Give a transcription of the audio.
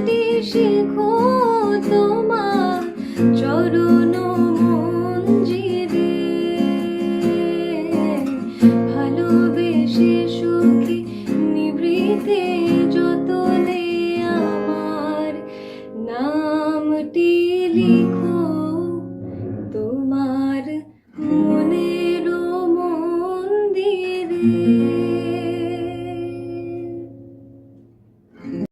মিলতে খো তোমার চরণ